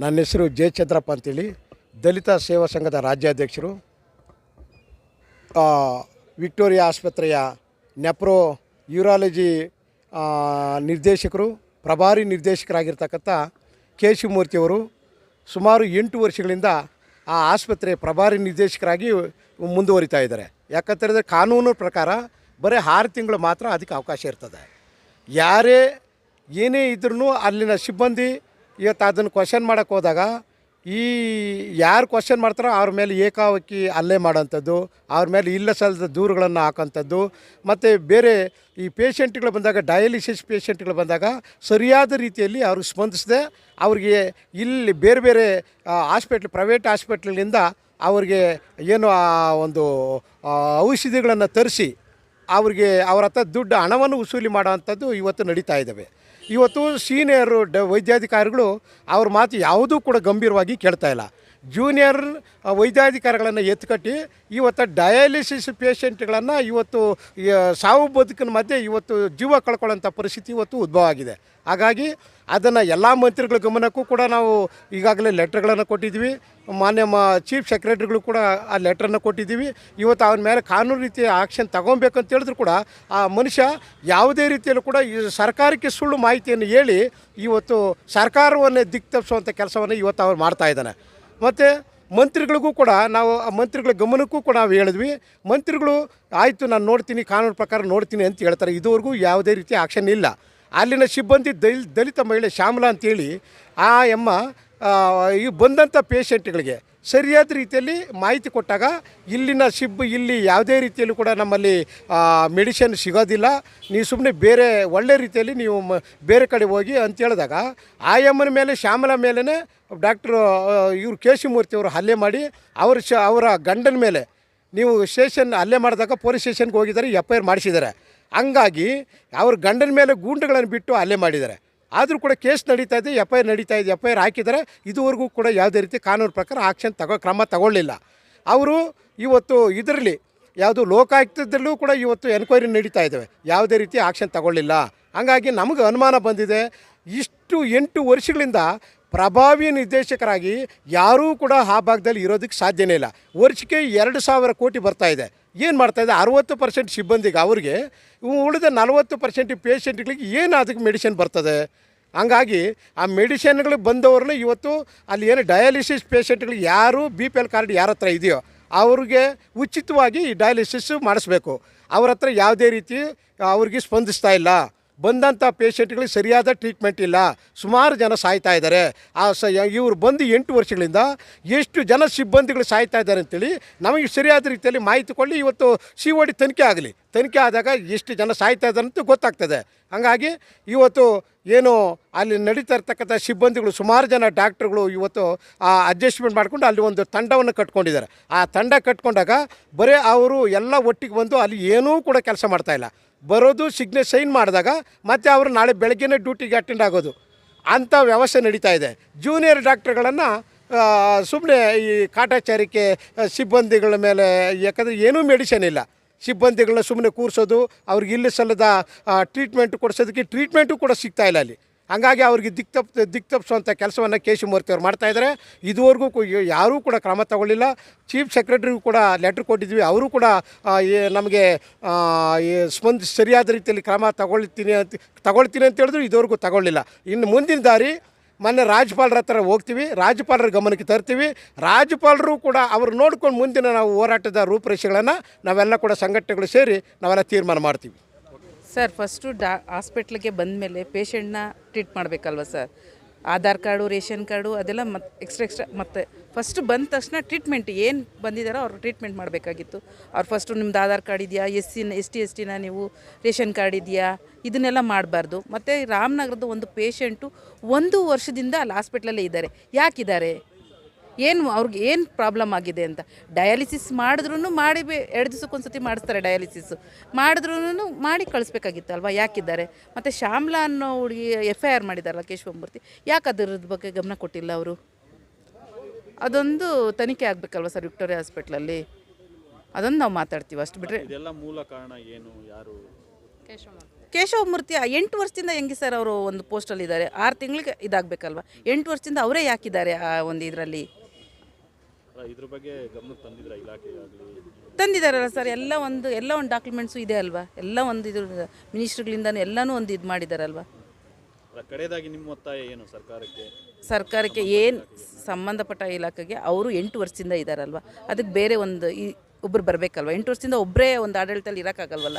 ನನ್ನ ಹೆಸರು ಜಯಚಂದ್ರಪ್ಪ ಅಂತೇಳಿ. ದಲಿತ ಸೇವಾ ಸಂಘದ ರಾಜ್ಯಾಧ್ಯಕ್ಷರು. ವಿಕ್ಟೋರಿಯಾ ಆಸ್ಪತ್ರೆಯ ನೆಪ್ರೋ ಯೂರಾಲಜಿ ನಿರ್ದೇಶಕರು, ಪ್ರಭಾರಿ ನಿರ್ದೇಶಕರಾಗಿರ್ತಕ್ಕಂಥ ಕೆ ಶಿವಮೂರ್ತಿಯವರು ಸುಮಾರು ಎಂಟು ವರ್ಷಗಳಿಂದ ಆ ಆಸ್ಪತ್ರೆ ಪ್ರಭಾರಿ ನಿರ್ದೇಶಕರಾಗಿ ಮುಂದುವರಿತಾ ಇದ್ದಾರೆ. ಯಾಕಂತೇಳಿದ್ರೆ ಕಾನೂನು ಪ್ರಕಾರ ಬರೀ ಆರು ತಿಂಗಳು ಮಾತ್ರ ಅದಕ್ಕೆ ಅವಕಾಶ ಇರ್ತದೆ. ಯಾರೇ ಏನೇ ಇದ್ರೂ ಅಲ್ಲಿನ ಸಿಬ್ಬಂದಿ ಇವತ್ತು ಅದನ್ನು ಕ್ವಶನ್ ಮಾಡೋಕ್ಕೆ ಹೋದಾಗ ಈ ಯಾರು ಕ್ವಶನ್ ಮಾಡ್ತಾರೋ ಅವ್ರ ಮೇಲೆ ಏಕಾವಕಿ ಅಲ್ಲೇ ಮಾಡೋಂಥದ್ದು ಅವ್ರ ಮೇಲೆ ಇಲ್ಲ ಸಲ್ಲದ ದೂರುಗಳನ್ನು ಹಾಕೋಂಥದ್ದು ಮತ್ತು ಬೇರೆ ಈ ಪೇಷೆಂಟ್ಗಳು ಬಂದಾಗ ಡಯಾಲಿಸಿಸ್ ಪೇಷೆಂಟ್ಗಳು ಬಂದಾಗ ಸರಿಯಾದ ರೀತಿಯಲ್ಲಿ ಅವ್ರಿಗೆ ಸ್ಪಂದಿಸದೆ, ಅವ್ರಿಗೆ ಇಲ್ಲಿ ಬೇರೆ ಬೇರೆ ಹಾಸ್ಪಿಟ್ಲ್ ಪ್ರೈವೇಟ್ ಹಾಸ್ಪಿಟ್ಲ್ಗಳಿಂದ ಅವ್ರಿಗೆ ಏನು ಆ, ಒಂದು ಔಷಧಿಗಳನ್ನು ತರಿಸಿ ಅವ್ರಿಗೆ ಅವರ ಹತ್ರ ದುಡ್ಡು ಹಣವನ್ನು ವಸೂಲಿ ಮಾಡೋವಂಥದ್ದು ಇವತ್ತು ನಡೀತಾ ಇದ್ದಾವೆ. ಇವತ್ತು ಸೀನಿಯರು ಡ ವೈದ್ಯಾಧಿಕಾರಿಗಳು ಅವ್ರ ಮಾತು ಯಾವುದೂ ಕೂಡ ಗಂಭೀರವಾಗಿ ಕೇಳ್ತಾ ಇಲ್ಲ. ಜೂನಿಯರ್ ವೈದ್ಯಾಧಿಕಾರಿಗಳನ್ನು ಎತ್ಕಟ್ಟಿ, ಇವತ್ತು ಡಯಾಲಿಸಿಸ್ ಪೇಷೆಂಟ್ಗಳನ್ನು ಇವತ್ತು ಸಾವು ಬದುಕಿನ ಮಧ್ಯೆ ಇವತ್ತು ಜೀವ ಕಳ್ಕೊಳ್ಳೋಂಥ ಪರಿಸ್ಥಿತಿ ಇವತ್ತು ಉದ್ಭವ ಆಗಿದೆ. ಹಾಗಾಗಿ ಅದನ್ನು ಎಲ್ಲ ಮಂತ್ರಿಗಳ ಗಮನಕ್ಕೂ ಕೂಡ ನಾವು ಈಗಾಗಲೇ ಲೆಟ್ರ್ಗಳನ್ನು ಕೊಟ್ಟಿದ್ವಿ ಮಾನ್ಯ ಮ, ಚೀಫ್ ಸೆಕ್ರೆಟರಿಗಳು ಕೂಡ ಆ ಲೆಟ್ರನ್ನು ಕೊಟ್ಟಿದ್ದೀವಿ. ಇವತ್ತು ಅವನ ಮೇಲೆ ಕಾನೂನು ರೀತಿಯ ಆಕ್ಷನ್ ತಗೊಬೇಕು ಅಂತ ಹೇಳಿದ್ರು ಕೂಡ ಆ ಮನುಷ್ಯ ಯಾವುದೇ ರೀತಿಯಲ್ಲೂ ಕೂಡ ಈ ಸರ್ಕಾರಕ್ಕೆ ಸುಳ್ಳು ಮಾಹಿತಿಯನ್ನು ಹೇಳಿ ಇವತ್ತು ಸರ್ಕಾರವನ್ನೇ ದಿಕ್ಕು ತಪ್ಪಿಸುವಂಥ ಕೆಲಸವನ್ನು ಇವತ್ತು ಅವ್ರು ಮಾಡ್ತಾ ಇದ್ದಾನೆ. ಮತ್ತು ಮಂತ್ರಿಗಳಿಗೂ ಕೂಡ ನಾವು, ಆ ಮಂತ್ರಿಗಳ ಗಮನಕ್ಕೂ ಕೂಡ ನಾವು ಹೇಳಿದ್ವಿ. ಮಂತ್ರಿಗಳು, ಆಯಿತು, ನಾನು ನೋಡ್ತೀನಿ, ಕಾನೂನು ಪ್ರಕಾರ ನೋಡ್ತೀನಿ ಅಂತ ಹೇಳ್ತಾರೆ. ಇದುವರೆಗೂ ಯಾವುದೇ ರೀತಿ ಆಕ್ಷನ್ ಇಲ್ಲ. ಅಲ್ಲಿನ ಸಿಬ್ಬಂದಿ ದಲ್, ದಲಿತ ಮಹಿಳೆ ಶ್ಯಾಮಲಾ ಅಂತೇಳಿ, ಆ ಎಮ್ಮ ಈ ಬಂದಂಥ ಪೇಷಂಟ್ಗಳಿಗೆ ಸರಿಯಾದ ರೀತಿಯಲ್ಲಿ ಮಾಹಿತಿ ಕೊಟ್ಟಾಗ ಇಲ್ಲಿನ ಸಿಬ್ಬ ಇಲ್ಲಿ ಯಾವುದೇ ರೀತಿಯಲ್ಲೂ ಕೂಡ ನಮ್ಮಲ್ಲಿ ಮೆಡಿಷನ್ ಸಿಗೋದಿಲ್ಲ. ನೀವು ಸುಮ್ಮನೆ ಬೇರೆ ಒಳ್ಳೆ ರೀತಿಯಲ್ಲಿ ನೀವು ಬೇರೆ ಕಡೆ ಹೋಗಿ ಅಂತ ಹೇಳಿದಾಗ ಆ ಎಮ್ಮನ ಮೇಲೆ, ಶ್ಯಾಮಲ ಮೇಲೇ ಡಾಕ್ಟ್ರು ಇವರು ಕೇಶಿಮೂರ್ತಿ ಅವರು ಹಲ್ಲೆ ಮಾಡಿ ಅವರ ಶ, ಅವರ ಗಂಡನ ಮೇಲೆ ನೀವು ಸ್ಟೇಷನ್ ಹಲ್ಲೆ ಮಾಡಿದಾಗ ಪೊಲೀಸ್ ಸ್ಟೇಷನ್ಗೆ ಹೋಗಿದ್ದಾರೆ ಎಫ್ ಐ ಆರ್ ಮಾಡಿಸಿದ್ದಾರೆ. ಹಂಗಾಗಿ ಅವ್ರ ಗಂಡನ ಮೇಲೆ ಗೂಂಡುಗಳನ್ನು ಬಿಟ್ಟು ಹಲ್ಲೆ ಮಾಡಿದ್ದಾರೆ. ಆದರೂ ಕೂಡ ಕೇಸ್ ನಡೀತಾ ಇದೆ, ಎಫ್ ಐ ಆರ್ ನಡೀತಾ ಇದೆ, ಎಫ್ ಐ ಆರ್ ಹಾಕಿದ್ದಾರೆ. ಇದುವರೆಗೂ ಕೂಡ ಯಾವುದೇ ರೀತಿ ಕಾನೂನು ಪ್ರಕಾರ ಆಕ್ಷನ್ ತಗೋ, ಕ್ರಮ ತಗೊಳ್ಳಿಲ್ಲ. ಅವರು ಇವತ್ತು ಇದರಲ್ಲಿ ಯಾವುದು ಲೋಕಾಯುಕ್ತದಲ್ಲೂ ಕೂಡ ಇವತ್ತು ಎನ್ಕ್ವೈರಿ ನಡೀತಾ ಇದ್ದಾವೆ ಯಾವುದೇ ರೀತಿ ಆಕ್ಷನ್ ತಗೊಳ್ಳಿಲ್ಲ. ಹಾಗಾಗಿ ನಮಗೆ ಅನುಮಾನ ಬಂದಿದೆ. ಇಷ್ಟು ಎಂಟು ವರ್ಷಗಳಿಂದ ಪ್ರಭಾವಿ ನಿರ್ದೇಶಕರಾಗಿ ಯಾರೂ ಕೂಡ ಆ ಭಾಗದಲ್ಲಿ ಇರೋದಕ್ಕೆ ಸಾಧ್ಯನೇ ಇಲ್ಲ. ವರ್ಷಕ್ಕೆ ಎರಡು ಸಾವಿರ ಕೋಟಿ ಬರ್ತಾ ಇದೆ. ಏನು ಇದೆ? ಅರುವತ್ತು ಪರ್ಸೆಂಟ್ ಸಿಬ್ಬಂದಿಗೆ ಅವ್ರಿಗೆ ಉಳಿದ ನಲವತ್ತು ಪರ್ಸೆಂಟ್ ಪೇಷಂಟ್ಗಳಿಗೆ ಏನು ಅದಕ್ಕೆ ಮೆಡಿಸಿನ್ ಬರ್ತದೆ? ಹಂಗಾಗಿ ಆ ಮೆಡಿಷನ್ಗಳು ಬಂದವ್ರನ್ನ ಇವತ್ತು ಅಲ್ಲಿ ಏನು ಡಯಾಲಿಸಿಸ್ ಪೇಷೆಂಟ್ಗಳು ಯಾರು ಬಿ ಪಿ ಎಲ್ ಕಾರ್ಡ್ ಯಾರ ಹತ್ರ ಇದೆಯೋ ಅವ್ರಿಗೆ ಉಚಿತವಾಗಿ ಈ ಡಯಾಲಿಸಿಸ್ ಮಾಡಿಸ್ಬೇಕು. ಅವ್ರ ಹತ್ರ ಯಾವುದೇ ರೀತಿ ಅವ್ರಿಗೆ ಸ್ಪಂದಿಸ್ತಾ ಇಲ್ಲ. ಬಂದಂಥ ಪೇಷಂಟ್ಗಳಿಗೆ ಸರಿಯಾದ ಟ್ರೀಟ್ಮೆಂಟ್ ಇಲ್ಲ. ಸುಮಾರು ಜನ ಸಾಯ್ತಾ ಇದ್ದಾರೆ. ಆ ಸ, ಇವರು ಬಂದು ಎಂಟು ವರ್ಷಗಳಿಂದ ಎಷ್ಟು ಜನ ಸಿಬ್ಬಂದಿಗಳು ಸಾಯ್ತಾ ಇದ್ದಾರೆ ಅಂತೇಳಿ ನಮಗೆ ಸರಿಯಾದ ರೀತಿಯಲ್ಲಿ ಮಾಹಿತಿ ಕೊಳ್ಳಿ ಇವತ್ತು ಸಿ ಒ ಡಿ ತನಿಖೆ ಆಗಲಿ. ತನಿಖೆ ಆದಾಗ ಎಷ್ಟು ಜನ ಸಾಯ್ತಾ ಇದ್ದಾರೆ ಅಂತ ಗೊತ್ತಾಗ್ತದೆ. ಹಾಗಾಗಿ ಇವತ್ತು ಏನು ಅಲ್ಲಿ ನಡೀತಾ ಇರ್ತಕ್ಕಂಥ ಸಿಬ್ಬಂದಿಗಳು ಸುಮಾರು ಜನ ಡಾಕ್ಟ್ರುಗಳು ಇವತ್ತು ಆ ಅಡ್ಜಸ್ಟ್ಮೆಂಟ್ ಮಾಡ್ಕೊಂಡು ಅಲ್ಲಿ ಒಂದು ತಂಡವನ್ನು ಕಟ್ಕೊಂಡಿದ್ದಾರೆ. ಆ ತಂಡ ಕಟ್ಕೊಂಡಾಗ ಬರೀ ಅವರು ಎಲ್ಲ ಒಟ್ಟಿಗೆ ಬಂದು ಅಲ್ಲಿ ಏನೂ ಕೂಡ ಕೆಲಸ ಮಾಡ್ತಾ ಇಲ್ಲ. ಬರೋದು ಸಿಗ್ನೆ ಸೈನ್ ಮಾಡಿದಾಗ ಮತ್ತೆ ಅವರು ನಾಳೆ ಬೆಳಗ್ಗೆನೇ ಡ್ಯೂಟಿಗೆ ಅಟೆಂಡ್ ಆಗೋದು. ಅಂಥ ವ್ಯವಸ್ಥೆ ನಡೀತಾ ಇದೆ. ಜೂನಿಯರ್ ಡಾಕ್ಟ್ರುಗಳನ್ನು ಸುಮ್ಮನೆ ಈ ಕಾಟಾಚಾರಿಕೆ ಸಿಬ್ಬಂದಿಗಳ ಮೇಲೆ, ಯಾಕಂದರೆ ಏನೂ ಮೆಡಿಸನ್ ಇಲ್ಲ. ಸಿಬ್ಬಂದಿಗಳನ್ನ ಸುಮ್ಮನೆ ಕೂರಿಸೋದು, ಅವ್ರಿಗೆ ಇಲ್ಲಿ ಸಲ್ಲದ ಟ್ರೀಟ್ಮೆಂಟ್ ಕೊಡಿಸೋದಕ್ಕೆ ಟ್ರೀಟ್ಮೆಂಟು ಕೂಡ ಸಿಗ್ತಾ ಇಲ್ಲ ಅಲ್ಲಿ. ಹಂಗಾಗಿ ಅವ್ರಿಗೆ ದಿಕ್ ತಪ್ಪ ದಿಕ್ ತಪ್ಪಿಸುವಂಥ ಕೆಲಸವನ್ನು ಕೇಶವಮೂರ್ತಿ ಅವ್ರು ಮಾಡ್ತಾ ಇದ್ದಾರೆ. ಇದುವರೆಗೂ ಕು- ಯಾರೂ ಕೂಡ ಕ್ರಮ ತಗೊಳ್ಳಿಲ್ಲ. ಚೀಫ್ ಸೆಕ್ರೆಟರಿಗೂ ಕೂಡ ಲೆಟ್ರ್ ಕೊಟ್ಟಿದ್ವಿ. ಅವರು ಕೂಡ ನಮಗೆ ಸ್ಪಂದ ಸರಿಯಾದ ರೀತಿಯಲ್ಲಿ ಕ್ರಮ ತಗೊಳ್ತೀನಿ ಅಂತ ತಗೊಳ್ತೀನಿ ಅಂತ ಹೇಳಿದ್ರು ಇದುವರೆಗೂ ತಗೊಳ್ಳಿಲ್ಲ. ಇನ್ನು ಮುಂದಿನ ದಾರಿ ಮೊನ್ನೆ ರಾಜ್ಯಪಾಲರ ಹತ್ರ ಹೋಗ್ತೀವಿ. ರಾಜ್ಯಪಾಲರ ಗಮನಕ್ಕೆ ತರ್ತೀವಿ. ರಾಜ್ಯಪಾಲರು ಕೂಡ ಅವರು ನೋಡ್ಕೊಂಡು ಮುಂದಿನ ನಾವು ಹೋರಾಟದ ರೂಪರೇಷೆಗಳನ್ನು ನಾವೆಲ್ಲ ಕೂಡ ಸಂಘಟನೆಗಳು ಸೇರಿ ನಾವೆಲ್ಲ ತೀರ್ಮಾನ ಮಾಡ್ತೀವಿ. ಸರ್, ಫಸ್ಟು ಡಾ, ಹಾಸ್ಪಿಟ್ಲಿಗೆ ಬಂದ ಮೇಲೆ ಪೇಷಂಟ್ನ treat ಮಾಡಬೇಕಲ್ವ sir? Aadhaar card, ration card ಅದೆಲ್ಲ ಮತ್ತೆ ಎಕ್ಸ್ಟ್ರಾ ಎಕ್ಸ್ಟ್ರಾ ಮತ್ತೆ ಫಸ್ಟ್ ಬಂದ ತಕ್ಷಣ ಟ್ರೀಟ್ಮೆಂಟ್ ಏನು ಬಂದಿದ್ದಾರೋ ಅವ್ರು ಟ್ರೀಟ್ಮೆಂಟ್ ಮಾಡಬೇಕಾಗಿತ್ತು. ಅವ್ರು ಫಸ್ಟು ನಿಮ್ದು ಆಧಾರ್ ಕಾರ್ಡ್ ಇದೆಯಾ ಎಸ್ ಸಿನ ಎಸ್ ಟಿ ಎಸ್ ಟಿನ ನೀವು ರೇಷನ್ ಕಾರ್ಡ್ ಇದೆಯಾ, ಇದನ್ನೆಲ್ಲ ಮಾಡಬಾರ್ದು. ಮತ್ತು ರಾಮನಗರದ ಒಂದು ಪೇಷಂಟು ಒಂದು ವರ್ಷದಿಂದ ಅಲ್ಲಿ ಹಾಸ್ಪಿಟ್ಲಲ್ಲೇ ಇದ್ದಾರೆ. ಯಾಕಿದ್ದಾರೆ? ಏನು ಅವ್ರಿಗೆ ಏನು ಪ್ರಾಬ್ಲಮ್ ಆಗಿದೆ ಅಂತ. ಡಯಾಲಿಸಿಸ್ ಮಾಡಿದ್ರೂ ಮಾಡಿ ಬೇ ಎರಡು ದಿವಸಕ್ಕೊಂದು ಸತಿ ಮಾಡಿಸ್ತಾರೆ ಡಯಾಲಿಸಿಸ್. ಮಾಡಿದ್ರೂ ಮಾಡಿ ಕಳಿಸ್ಬೇಕಾಗಿತ್ತು ಅಲ್ವಾ? ಯಾಕಿದ್ದಾರೆ? ಮತ್ತು ಶ್ಯಾಮ್ಲಾ ಅನ್ನೋ ಹುಡುಗಿ ಎಫ್ ಐ ಆರ್ ಮಾಡಿದಾರಲ್ಲ ಕೇಶವಮೂರ್ತಿ ಯಾಕೆ ಅದರದ ಬಗ್ಗೆ ಗಮನ ಕೊಟ್ಟಿಲ್ಲ ಅವರು? ಅದೊಂದು ತನಿಖೆ ಆಗಬೇಕಲ್ವ ಸರ್ ವಿಕ್ಟೋರಿಯಾ ಹಾಸ್ಪಿಟ್ಲಲ್ಲಿ? ಅದೊಂದು ನಾವು ಮಾತಾಡ್ತೀವಿ ಅಷ್ಟು ಬಿಟ್ಟರೆ ಇದೆಲ್ಲ ಮೂಲ ಕಾರಣ ಏನು? ಯಾರು? ಕೇಶವಮೂರ್ತಿ ಎಂಟು ವರ್ಷದಿಂದ ಹೆಂಗೆ ಸರ್ ಅವರು ಒಂದು ಪೋಸ್ಟಲ್ಲಿ ಇದ್ದಾರೆ ಆರು ತಿಂಗಳಿಗೆ ಇದಾಗಬೇಕಲ್ವ? ಎಂಟು ವರ್ಷದಿಂದ ಅವರೇ ಯಾಕಿದ್ದಾರೆ ಆ ಒಂದು ಇದರಲ್ಲಿ? ಇದ್ರ ಬಗ್ಗೆ ಗಮನ ತಂದಿದ್ರ ತಂದಿದ್ದಾರಲ್ಲ ಸರ್ ಎಲ್ಲ ಒಂದು ಎಲ್ಲ ಒಂದು ಡಾಕ್ಯುಮೆಂಟ್ಸು ಇದೆ ಅಲ್ವಾ? ಎಲ್ಲ ಒಂದು ಇದು ಮಿನಿಸ್ಟ್ರುಗಳಿಂದನೂ ಎಲ್ಲನೂ ಒಂದು ಇದು ಮಾಡಿದ್ದಾರಲ್ವಾ ಕಡೆಯದಾಗಿ ನಿಮ್ಮ ಒತ್ತಾಯ ಏನು ಸರ್ಕಾರಕ್ಕೆ? ಸರ್ಕಾರಕ್ಕೆ ಏನು ಸಂಬಂಧಪಟ್ಟ ಇಲಾಖೆಗೆ ಅವರು ಎಂಟು ವರ್ಷದಿಂದ ಇದ್ದಾರಲ್ವ ಅದಕ್ಕೆ ಬೇರೆ ಒಂದು ಈ ಒಬ್ಬರು ಬರಬೇಕಲ್ವ? ಎಂಟು ವರ್ಷದಿಂದ ಒಬ್ಬರೇ ಒಂದು ಆಡಳಿತದಲ್ಲಿ ಇರೋಕ್ಕಾಗಲ್ವಲ್ಲ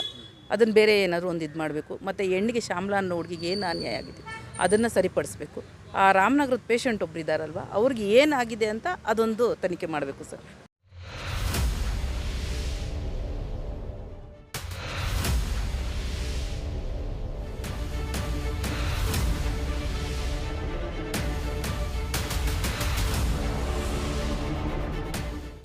ಅದನ್ನು ಬೇರೆ ಏನಾದರೂ ಒಂದು ಇದು ಮಾಡಬೇಕು. ಮತ್ತು ಹೆಣ್ಣಿಗೆ ಶ್ಯಾಮ್ಲಾ ಅನ್ನೋ ಹುಡುಗಿಗೆ ಏನು ಅನ್ಯಾಯ ಆಗಿದೆ? ಅದನ್ನು ಸರಿಪಡಿಸ್ಬೇಕು. ಆ ರಾಮನಗರದ ಪೇಷಂಟ್ ಒಬ್ರು ಇದ್ದಾರಲ್ವ ಅವ್ರಿಗೆ ಏನಾಗಿದೆ ಅಂತ ಅದೊಂದು ತನಿಖೆ ಮಾಡಬೇಕು ಸರ್.